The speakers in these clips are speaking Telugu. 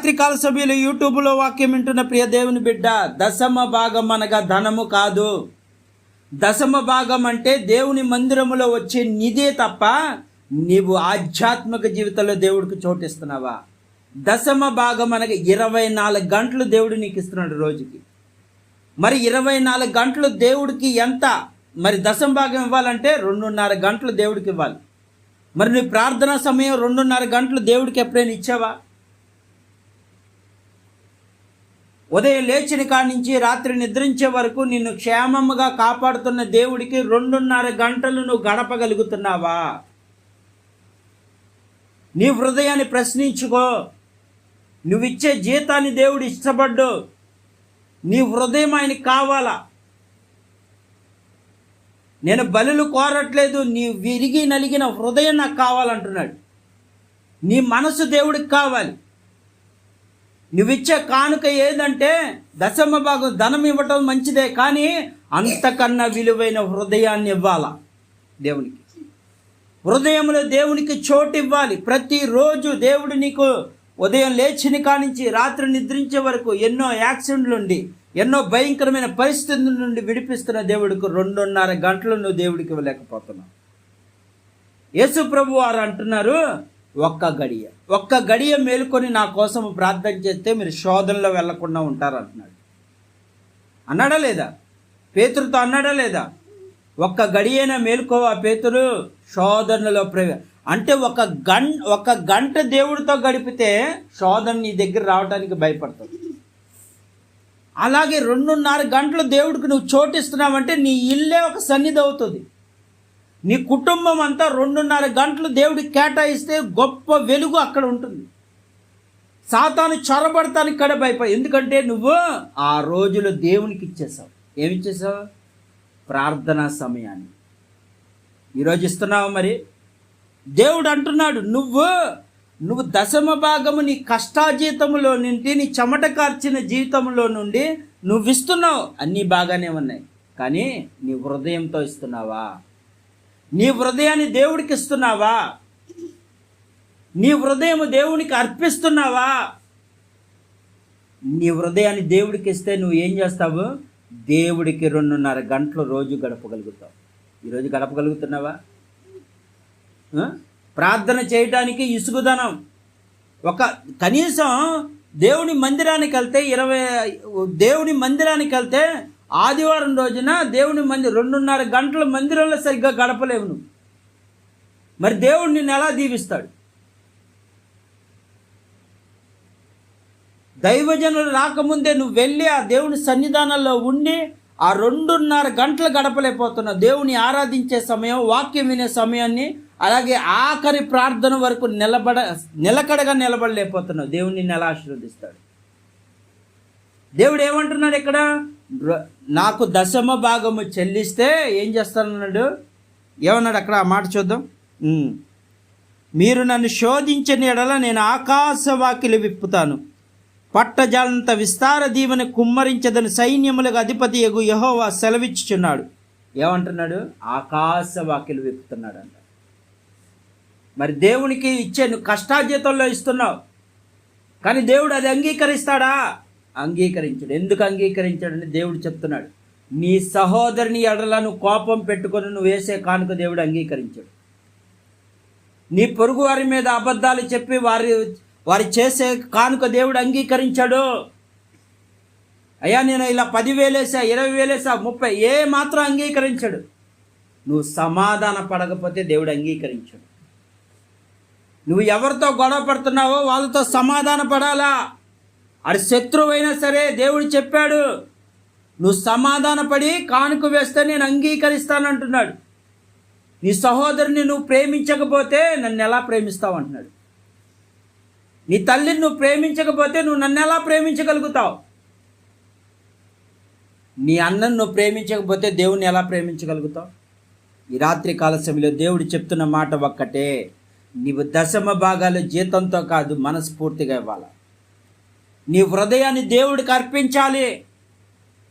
రాత్రికాల సభ్యులు యూట్యూబ్లో వాక్యం వింటున్న ప్రియ దేవుని బిడ్డ దశమ భాగం అనగా ధనము కాదు. దశమ భాగం అంటే దేవుని మందిరములో వచ్చే నిధే తప్ప నీవు ఆధ్యాత్మిక జీవితంలో దేవుడికి చోటిస్తున్నావా? దశమ భాగం అనగా ఇరవై నాలుగు గంటలు దేవుడు నీకు ఇస్తున్నాడు రోజుకి. మరి ఇరవై నాలుగు గంటలు దేవుడికి ఎంత? మరి దశమ భాగం ఇవ్వాలంటే రెండున్నర గంటలు దేవుడికి ఇవ్వాలి. మరి నీ ప్రార్థనా సమయం రెండున్నర గంటలు దేవుడికి ఎప్పుడైనా ఇచ్చావా? ఉదయం లేచిన కాడి నుంచి రాత్రి నిద్రించే వరకు నిన్ను క్షేమముగా కాపాడుతున్న దేవుడికి రెండున్నర గంటలు నువ్వు గడపగలుగుతున్నావా? నీ హృదయాన్ని ప్రశ్నించుకో. నువ్విచ్చే జీతాన్ని దేవుడు ఇష్టపడ్డు. నీ హృదయం ఆయనకి కావాలా? నేను బలులు కోరట్లేదు నీ విరిగి నలిగిన హృదయం నాకు కావాలంటున్నాడు. నీ మనసు దేవుడికి కావాలి. నువ్విచ్చే కానుక ఏదంటే దశమ భాగం ధనం ఇవ్వటం మంచిదే కానీ అంతకన్నా విలువైన హృదయాన్ని ఇవ్వాల? దేవునికి. హృదయంలో దేవునికి చోటు ఇవ్వాలి. ప్రతిరోజు దేవుడు నీకు ఉదయం లేచిన కానించి రాత్రి నిద్రించే వరకు ఎన్నో యాక్సిడెంట్లు ఉండి ఎన్నో భయంకరమైన పరిస్థితుల నుండి విడిపిస్తున్న దేవుడికి రెండున్నర గంటలు నువ్వు దేవుడికి ఇవ్వలేకపోతున్నావు. యేసు ప్రభు వారు అంటున్నారు ఒక్క గడియ. ఒక్క గడియ మేలుకొని నా కోసం ప్రార్థన చేస్తే మీరు శోధనలో వెళ్ళకుండా ఉంటారంటున్నాడు. అన్నాడా లేదా? పేతురుతో అన్నాడా లేదా? ఒక్క గడియైనా మేలుకోవా పేతురు? శోధనలో ప్రవే అంటే ఒక గం ఒక గంట దేవుడితో గడిపితే శోధన నీ దగ్గర రావడానికి భయపడతావు అలాగే రెండున్నర గంటలు దేవుడికి నువ్వు చోటిస్తున్నావంటే నీ ఇల్లే ఒక సన్నిధి అవుతుంది. నీ కుటుంబం అంతా రెండున్నర గంటలు దేవుడికి కేటాయిస్తే గొప్ప వెలుగు అక్కడ ఉంటుంది. సాతాను చొరబడతానికి కడ భయపడి ఎందుకంటే నువ్వు ఆ రోజులో దేవునికి ఇచ్చేసావు. ఏమి ఇచ్చేసావు? ప్రార్థనా సమయాన్ని. ఈరోజు ఇస్తున్నావు మరి? దేవుడు అంటున్నాడు నువ్వు నువ్వు దశమ భాగము నీ కష్టాజీతంలో నుండి నీ చెమట కార్చిన జీవితంలో నుండి నువ్వు ఇస్తున్నావు. అన్నీ బాగానే ఉన్నాయి కానీ నీ హృదయంతో ఇస్తున్నావా? నీ హృదయాన్ని దేవుడికి ఇస్తున్నావా నీ హృదయం దేవునికి అర్పిస్తున్నావా? నీ హృదయాన్ని దేవుడికి ఇస్తే నువ్వు ఏం చేస్తావు? దేవుడికి రెండున్నర గంటలు రోజు గడపగలుగుతావు. ఈరోజు గడపగలుగుతున్నావా? ప్రార్థన చేయటానికి ఇసుగుదనం. ఒక కనీసం దేవుని మందిరానికి వెళ్తే ఇరవై దేవుని మందిరానికి వెళ్తే ఆదివారం రోజున దేవుని మంది రెండున్నర గంటల మందిరంలో సరిగ్గా గడపలేవు నువ్వు మరి దేవుడు నిన్ను ఎలా దీవిస్తాడు? దైవజనులు రాకముందే నువ్వు వెళ్ళి ఆ దేవుని సన్నిధానంలో ఉండి ఆ రెండున్నర గంటలు గడపలేకపోతున్నావు దేవుని ఆరాధించే సమయం వాక్యం వినే సమయాన్ని అలాగే ఆఖరి ప్రార్థన వరకు నిలబడ నిలకడగా నిలబడలేకపోతున్నావు దేవుని నిన్ను ఎలా ఆశీర్వదిస్తాడు? దేవుడు ఏమంటున్నాడు ఇక్కడ? నాకు దశమ భాగము చెల్లిస్తే ఏం చేస్తానన్నాడు? ఏమన్నాడు అక్కడ ఆ మాట చూద్దాం. మీరు నన్ను శోధించని ఎడల నేను ఆకాశవాకిలు విప్పుతాను. పట్టజాలంత విస్తార దీవెన కుమ్మరించదని సైన్యములకు అధిపతి ఎగు యహోవా సెలవిచ్చుచున్నాడు. ఏమంటున్నాడు? ఆకాశవాకిలు విప్పుతున్నాడు అంట మరి దేవునికి ఇచ్చే నువ్వు కష్టాజీతంలో ఇస్తున్నావు. కానీ దేవుడు అది అంగీకరిస్తాడా? అంగీకరించాడు. ఎందుకు అంగీకరించాడని దేవుడు చెప్తున్నాడు. నీ సహోదరుని ఎడలను కోపం పెట్టుకొని నువ్వు వేసే కానుక దేవుడు అంగీకరించాడు. నీ పొరుగు వారి మీద అబద్ధాలు చెప్పి వారి వారి చేసే కానుక దేవుడు అంగీకరించాడు. అయ్యా నేను ఇలా పదివేలేసా ఇరవై వేలేసా ముప్పై ఏ మాత్రం అంగీకరించాడు. నువ్వు సమాధాన పడకపోతే దేవుడు అంగీకరించాడు. నువ్వు ఎవరితో గొడవ పడుతున్నావో వాళ్ళతో సమాధాన పడాలా? అది శత్రువైనా సరే దేవుడు చెప్పాడు నువ్వు సమాధానపడి కానుక వేస్తే నేను అంగీకరిస్తానంటున్నాడు. నీ సహోదరుని నువ్వు ప్రేమించకపోతే నన్ను ఎలా ప్రేమిస్తావు? అంటున్నాడు. నీ తల్లిని నువ్వు ప్రేమించకపోతే నువ్వు నన్ను ఎలా ప్రేమించగలుగుతావు? నీ అన్నను నువ్వు ప్రేమించకపోతే దేవుణ్ణి ఎలా ప్రేమించగలుగుతావు? ఈ రాత్రి కాల సమయంలో దేవుడు చెప్తున్న మాట ఒక్కటే నీవు దశమ భాగాలు జీతంతో కాదు మనస్ఫూర్తిగా ఇవ్వాలి? నీ హృదయాన్ని దేవుడికి అర్పించాలి.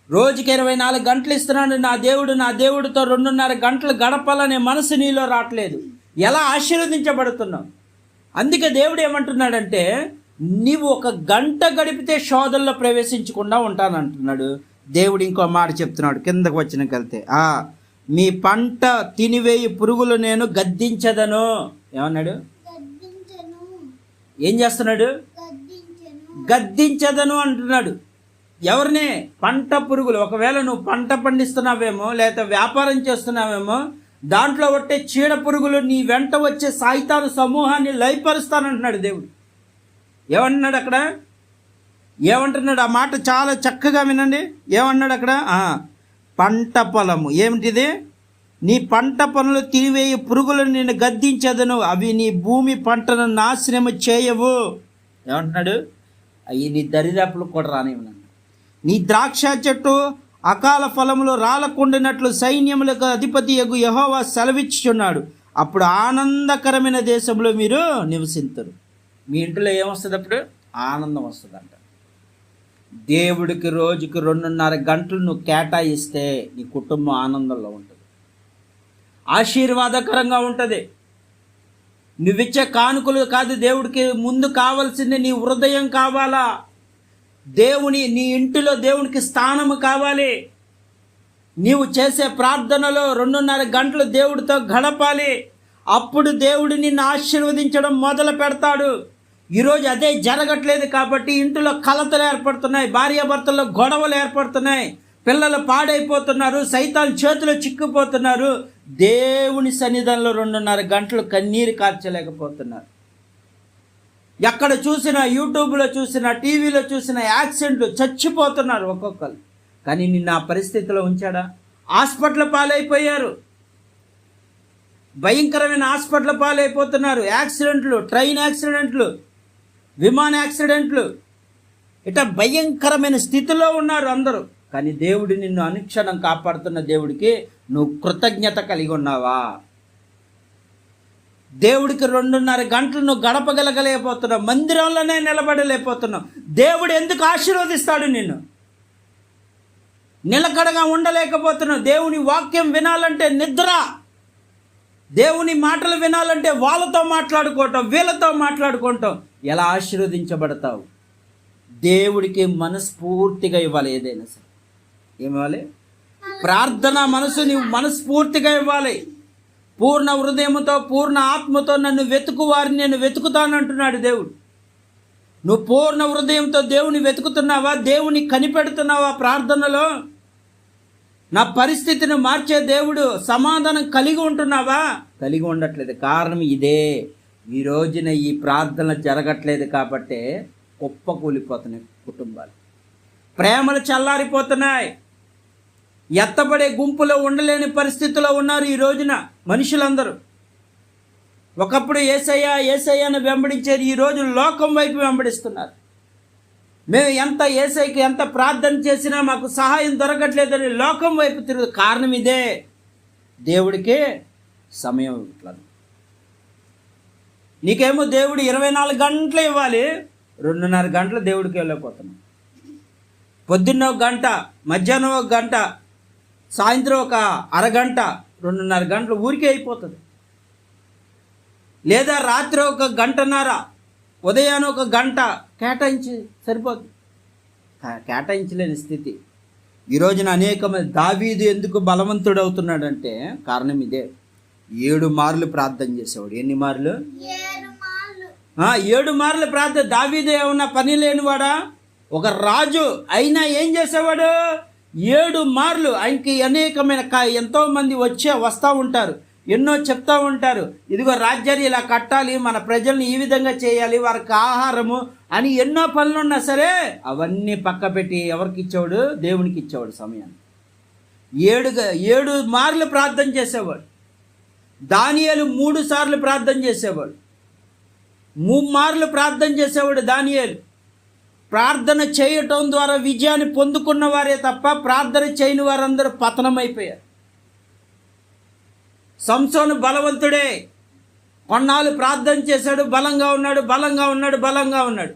రోజుకి ఇరవై నాలుగు గంటలు ఇస్తున్నాడు నా దేవుడు నా దేవుడితో రెండున్నర గంటలు గడపాలనే మనసు నీలో రావట్లేదు. ఎలా ఆశీర్వదించబడుతున్నావు? అందుకే దేవుడు ఏమంటున్నాడంటే నీవు ఒక గంట గడిపితే శోధనలో ప్రవేశించకుండా ఉంటానంటున్నాడు. దేవుడు ఇంకో మాట చెప్తున్నాడు కిందకు వచ్చినకి వెళ్తే. ఆ మీ పంట తినివేయి పురుగులు నేను గద్దించదను. ఏమన్నాడు? ఏం చేస్తున్నాడు? గద్దించదను అంటున్నాడు. ఎవరిని? పంట పురుగులు. ఒకవేళ నువ్వు పంట పండిస్తున్నావేమో లేదా వ్యాపారం చేస్తున్నావేమో దాంట్లో ఒట్టే చీడ పురుగులు నీ వెంట వచ్చే సాయితాను సమూహాన్ని లయపరుస్తానంటున్నాడు దేవుడు. ఏమంటున్నాడు అక్కడ? ఏమంటున్నాడు? ఆ మాట చాలా చక్కగా వినండి. ఏమన్నాడు అక్కడ? పంట పొలము. ఏమిటిది? నీ పంట పనులు తిరివేయి పురుగులను నేను గద్దించదను. అవి నీ భూమి పంటను నాశనము చేయవు. ఏమంటున్నాడు? అవి నీ దరిదాపులు కూడా రానివ్వను నీ ద్రాక్ష చెట్టు అకాల ఫలములు రాలకుండినట్లు సైన్యములకు అధిపతి ఎగు యహోవా సెలవిచ్చుచున్నాడు. అప్పుడు ఆనందకరమైన దేశంలో మీరు నివసించరు మీ ఇంట్లో ఏమొస్తుంది అప్పుడు? ఆనందం వస్తుందంట. దేవుడికి రోజుకి రెండున్నర గంటలు నువ్వు కేటాయిస్తే నీ కుటుంబం ఆనందంలో ఉంటుంది. ఆశీర్వాదకరంగా ఉంటుంది. నువ్విచ్చే కానుకలు కాదు దేవుడికి ముందు కావాల్సింది నీ హృదయం కావాలా? దేవుని నీ ఇంటిలో దేవునికి స్థానము కావాలి. నీవు చేసే ప్రార్థనలో రెండున్నర గంటలు దేవుడితో గడపాలి. అప్పుడు దేవుడు నిన్ను ఆశీర్వదించడం మొదలు పెడతాడు. ఈరోజు అదే జరగట్లేదు కాబట్టి ఇంటిలో కలతలు ఏర్పడుతున్నాయి భార్యాభర్తల్లో గొడవలు ఏర్పడుతున్నాయి పిల్లలు పాడైపోతున్నారు సైతాన్ చేతిలో చిక్కుపోతున్నారు దేవుని సన్నిధానంలో రెండున్నర గంటలు కన్నీరు కార్చలేకపోతున్నారు. ఎక్కడ చూసినా యూట్యూబ్లో చూసినా టీవీలో చూసినా యాక్సిడెంట్లు చచ్చిపోతున్నారు ఒక్కొక్కరు. కానీ నిన్న ఆ పరిస్థితిలో ఉంచాడా? హాస్పిటల్ పాలైపోయారు. భయంకరమైన హాస్పిటల్ పాలైపోతున్నారు. యాక్సిడెంట్లు ట్రైన్ యాక్సిడెంట్లు విమాన యాక్సిడెంట్లు. ఇట భయంకరమైన స్థితిలో ఉన్నారు అందరూ. కానీ దేవుడు నిన్ను అనుక్షణం కాపాడుతున్న దేవుడికి నువ్వు కృతజ్ఞత కలిగి ఉన్నావా? దేవుడికి రెండున్నర గంటలు నువ్వు గడపగలగలేకపోతున్నావు మందిరంలోనే నిలబడలేకపోతున్నావు. దేవుడు ఎందుకు ఆశీర్వదిస్తాడు నిన్ను? నిలకడగా ఉండలేకపోతున్నావు. దేవుని వాక్యం వినాలంటే నిద్ర. దేవుని మాటలు వినాలంటే వాళ్ళతో మాట్లాడుకోవటం వీళ్ళతో మాట్లాడుకోవటం. ఎలా ఆశీర్వదించబడతావు? దేవుడికి మనస్ఫూర్తిగా ఇవ్వాలి ఏదైనా సరే. ఏమివ్వాలి? ప్రార్థన మనసు నీవు మనస్ఫూర్తిగా ఇవ్వాలి. పూర్ణ హృదయంతో పూర్ణ ఆత్మతో నన్ను వెతుకు వారిని నేను వెతుకుతానంటున్నాడు దేవుడు. నువ్వు పూర్ణ హృదయంతో దేవుని వెతుకుతున్నావా? దేవుని కనిపెడుతున్నావా ప్రార్థనలో? నా పరిస్థితిని మార్చే దేవుడు సమాధానం కలిగి ఉంటున్నావా? కలిగి ఉండట్లేదు. కారణం ఇదే. ఈ రోజున ఈ ప్రార్థన జరగట్లేదు కాబట్టే కుప్ప కూలిపోతున్నాయి కుటుంబాలు. ప్రేమలు చల్లారిపోతున్నాయి. ఎత్తబడే గుంపులో ఉండలేని పరిస్థితిలో ఉన్నారు ఈ రోజున మనుషులందరూ. ఒకప్పుడు ఏసయ్య ఏసయ్యను వెంబడించేది ఈ రోజు లోకం వైపు వెంబడిస్తున్నారు. మేము ఎంత ఏసైకి ఎంత ప్రార్థన చేసినా మాకు సహాయం దొరకట్లేదని లోకం వైపు తిరుగు కారణం ఇదే. దేవుడికి సమయం ఇవ్వట్లేదు. నీకేమో దేవుడు ఇరవై నాలుగు గంటలు ఇవ్వాలి. రెండున్నర గంటలు దేవుడికి వెళ్ళిపోతున్నాం పొద్దున్న ఒక గంట మధ్యాహ్నం ఒక గంట సాయంత్రం ఒక అరగంట రెండున్నర గంటలు ఊరికే అయిపోతుంది. లేదా రాత్రి ఒక గంటన్నర ఉదయాన్ని ఒక గంట కేటాయించి సరిపోతుంది కేటాయించలేని స్థితి. ఈ రోజున అనేక మంది దావీదు ఎందుకు బలవంతుడు అవుతున్నాడంటే కారణం ఇదే. ఏడు మార్లు ప్రార్థన చేసేవాడు. ఎన్ని మార్లు? ఏడు మార్లు ప్రార్థన. దావీదు ఏమన్నా పని లేనివాడా? ఒక రాజు అయినా ఏం చేసేవాడు? ఏడు మార్లు ఆయనకి అనేకమైన కా- ఎంతోమంది వచ్చే వస్తూ ఉంటారు. ఎన్నో చెప్తూ ఉంటారు. ఇదిగో రాజ్యాన్ని ఇలా కట్టాలి మన ప్రజల్ని ఈ విధంగా చేయాలి వారికి ఆహారము అని ఎన్నో పనులు ఉన్నా సరే అవన్నీ పక్క పెట్టి ఎవరికి ఇచ్చేవాడు దేవునికి ఇచ్చేవాడు సమయాన్ని ఏడుగా ఏడు మార్లు ప్రార్థన చేసేవాడు. దానియాలు మూడు సార్లు ప్రార్థన చేసేవాడు. మూడు మార్లు ప్రార్థన చేసేవాడు దానియాలు. ప్రార్థన చేయటం ద్వారా విజయాన్ని పొందుకున్న వారే తప్ప ప్రార్థన చేయని వారందరూ పతనమైపోయారు. సంసోను బలవంతుడే. కొన్నాళ్ళు ప్రార్థన చేశాడు బలంగా ఉన్నాడు బలంగా ఉన్నాడు బలంగా ఉన్నాడు.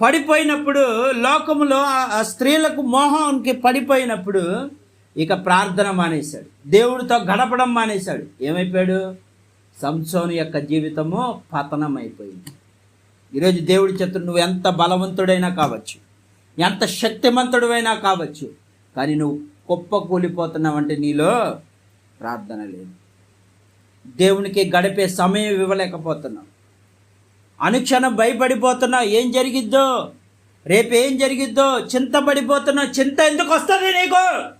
పడిపోయినప్పుడు లోకములో ఆ- ఆ స్త్రీలకు మోహానికి పడిపోయినప్పుడు ఇక ప్రార్థన మానేశాడు. దేవుడితో గడపడం మానేశాడు. ఏమైపోయాడు? సంసోను యొక్క జీవితము పతనం అయిపోయింది ఈరోజు దేవుడి చేత నువ్వు ఎంత బలవంతుడైనా కావచ్చు ఎంత శక్తిమంతుడైనా కావచ్చు కానీ నువ్వు కుప్ప కూలిపోతున్నావంటే నీలో ప్రార్థన లేదు. దేవునికి గడిపే సమయం ఇవ్వలేకపోతున్నావు. అనుక్షణం భయపడిపోతున్నావు. ఏం జరిగిద్దో? రేపు ఏం జరిగిద్దో? చింతపడిపోతున్నావు. చింత ఎందుకు వస్తుంది నీకు?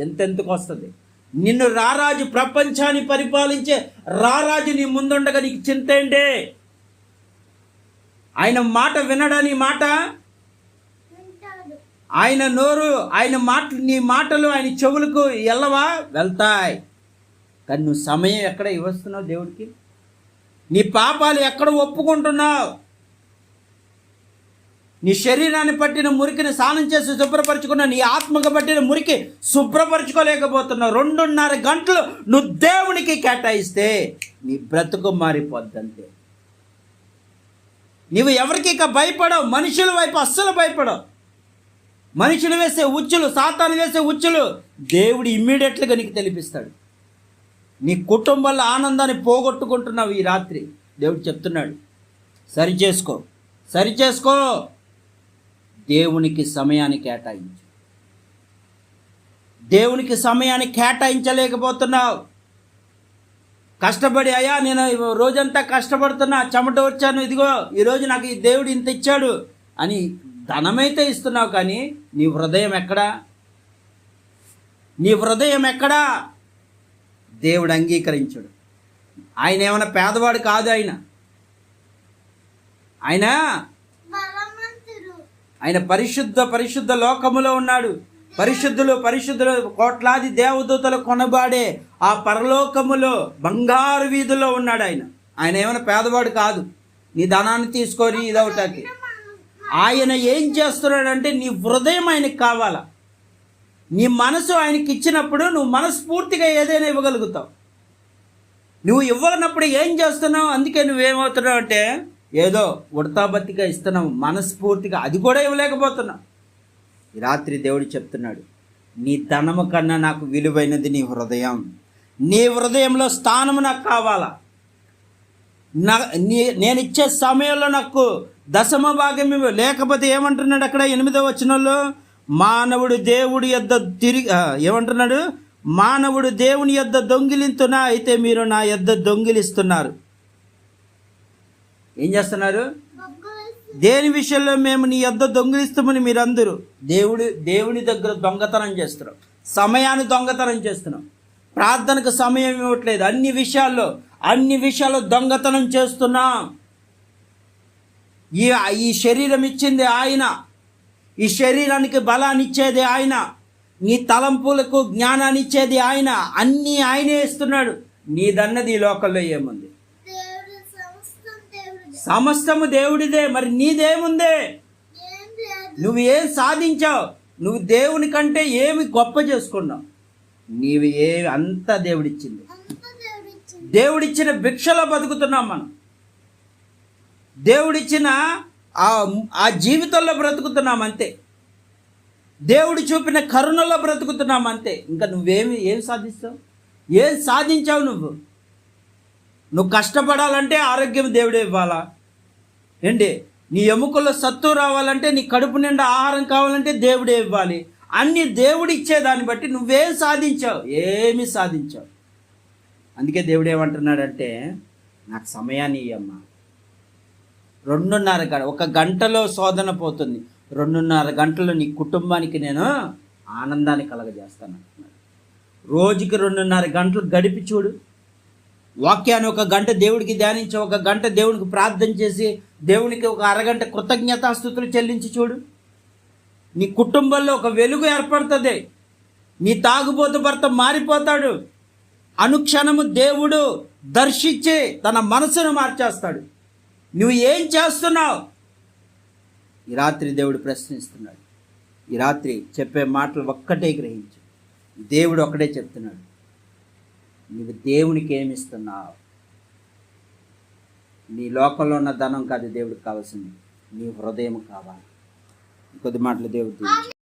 చింత ఎందుకు వస్తుంది? నిన్ను రారాజు ప్రపంచాన్ని పరిపాలించే రారాజు నీ ముందుండగా నీకు చింత ఏంటి? ఆయన మాట వినడని మాట? ఆయన నోరు ఆయన మాట నీ మాటలు ఆయన చెవులకు వెళ్ళవా వెళ్తాయి. కానీ నువ్వు సమయం ఎక్కడ ఇవ్వస్తున్నావు దేవుడికి? నీ పాపాలు ఎక్కడ ఒప్పుకుంటున్నావు? నీ శరీరాన్ని పట్టిన మురికిని స్నానం చేసి శుభ్రపరచుకున్న నీ ఆత్మకు పట్టిన మురికి శుభ్రపరచుకోలేకపోతున్నావు. రెండున్నర గంటలు నువ్వు దేవునికి కేటాయిస్తే నీ బ్రతుకు మారిపోద్దంతే. నీవు ఎవరికి ఇక భయపడవు మనుషుల వైపు అస్సలు భయపడవు. మనుషులు వేసే ఉచ్చులు సాతాను వేసే ఉచ్చులు దేవుడు ఇమ్మీడియట్లుగా నీకు తెలిపిస్తాడు. నీ కుటుంబంలో ఆనందాన్ని పోగొట్టుకుంటున్నావు ఈ రాత్రి దేవుడు చెప్తున్నాడు. సరి చేసుకో సరి చేసుకో. దేవునికి సమయాన్ని కేటాయించు. దేవునికి సమయాన్ని కేటాయించలేకపోతున్నావు. కష్టపడి అయ్యా నేను రోజంతా కష్టపడుతున్నా చెమట వచ్చాను ఇదిగో ఈరోజు నాకు ఈ దేవుడు ఇంత ఇచ్చాడు అని ధనమైతే ఇస్తున్నావు కానీ నీ హృదయం ఎక్కడా? నీ హృదయం ఎక్కడా? దేవుడు అంగీకరించడు. ఆయన ఏమైనా పేదవాడు కాదు ఆయన. ఆయన ఆయన పరిశుద్ధ పరిశుద్ధ లోకములో ఉన్నాడు. పరిశుద్ధులు పరిశుద్ధులు కోట్లాది దేవదూతలు కొనబాడే ఆ పరలోకములో బంగారు వీధుల్లో ఉన్నాడు ఆయన. ఆయన ఏమైనా పేదవాడు కాదు. నీ ధనాన్ని తీసుకొని ఇదవటానికి ఆయన ఏం చేస్తున్నాడంటే నీ హృదయం ఆయనకి కావాలా. నీ మనసు ఆయనకి ఇచ్చినప్పుడు నువ్వు మనస్ఫూర్తిగా ఏదైనా ఇవ్వగలుగుతావు. నువ్వు ఇవ్వనప్పుడు ఏం చేస్తున్నావు? అందుకే నువ్వేమవుతున్నావు అంటే ఏదో ఉడతాబత్తిగా ఇస్తున్నావు మనస్ఫూర్తిగా. అది కూడా ఇవ్వలేకపోతున్నావు. ఈ రాత్రి దేవుడు చెప్తున్నాడు నీ ధనము కన్నా నాకు విలువైనది నీ హృదయం. నీ హృదయంలో స్థానము నాకు కావాలా? నా నీ నేను ఇచ్చే సమయంలో నాకు దశమ భాగం లేకపోతే ఏమంటున్నాడు అక్కడ ఎనిమిదో వచనంలో? మానవుడు దేవుడి యొద్ద తిరిగి ఏమంటున్నాడు? మానవుడు దేవుని యొద్ద దొంగిలింతున్నా అయితే మీరు నా యొద్ద దొంగిలిస్తున్నారు. ఏం చేస్తున్నారు? దేని విషయంలో మేము నీ యొద్ద దొంగిలిస్తామని మీరందరూ? దేవుడి దేవుని దగ్గర దొంగతనం చేస్తున్నాం సమయాన్ని దొంగతనం చేస్తున్నాం ప్రార్థనకు సమయం ఇవ్వట్లేదు. అన్ని విషయాల్లో అన్ని విషయాల్లో దొంగతనం చేస్తున్నాం. ఈ ఈ శరీరం ఇచ్చింది ఆయన. ఈ శరీరానికి బలాన్ని ఇచ్చేది ఆయన. నీ తలంపులకు జ్ఞానాన్ని ఇచ్చేది ఆయన. అన్నీ ఆయనే ఇస్తున్నాడు. నీదన్నది ఈ లోకంలో ఏముంది? సమస్తము దేవుడిదే మరి నీదేముందే? నువ్వు ఏం సాధించావు? నువ్వు దేవుని కంటే ఏమి గొప్ప చేసుకున్నావు? నీవు ఏ అంతా దేవుడిచ్చింది. దేవుడిచ్చిన భిక్షలో బతుకుతున్నాం మనం. దేవుడిచ్చిన ఆ ఆ జీవితంలో బ్రతుకుతున్నాం అంతే. దేవుడు చూపిన కరుణలో బ్రతుకుతున్నాం అంతే. ఇంకా నువ్వేమి ఏం సాధిస్తావు? ఏం సాధించావు నువ్వు? నువ్వు కష్టపడాలంటే ఆరోగ్యం దేవుడే ఇవ్వాలా? ఏంటి? నీ ఎముకల్లో సత్తు రావాలంటే నీ కడుపు నిండా ఆహారం కావాలంటే దేవుడే ఇవ్వాలి. అన్ని దేవుడు ఇచ్చేదాన్ని బట్టి నువ్వేం సాధించావు? ఏమి సాధించావు? అందుకే దేవుడు ఏమంటున్నాడంటే నాకు సమయాన్ని ఇయ్యమ్మా. రెండున్నర గంట ఒక గంటలో శోధన పోతుంది. రెండున్నర గంటలు నీ కుటుంబానికి నేను ఆనందాన్ని కలగజేస్తాను అంటున్నాడు. రోజుకి రెండున్నర గంటలు గడిపి చూడు. వాక్యాన్ని ఒక గంట దేవుడికి ధ్యానించి ఒక గంట దేవునికి ప్రార్థన చేసి దేవునికి ఒక అరగంట కృతజ్ఞతాస్థుతులు చెల్లించి చూడు. నీ కుటుంబంలో ఒక వెలుగు ఏర్పడుతుంది. నీ తాగుబోతు భర్త మారిపోతాడు. అనుక్షణము దేవుడు దర్శించి తన మనసును మార్చేస్తాడు. నువ్వు ఏం చేస్తున్నావు? ఈ రాత్రి దేవుడు ప్రశ్నిస్తున్నాడు. ఈ రాత్రి చెప్పే మాటలు ఒక్కటే గ్రహించు. దేవుడు ఒక్కడే చెప్తున్నాడు. నువ్వు దేవునికి ఏమిస్తున్నావు నీ లోకంలో ఉన్న ధనం కాదు దేవుడికి కావాల్సింది. నీ హృదయం కావాలి. కొద్ది మాటలు దేవుడు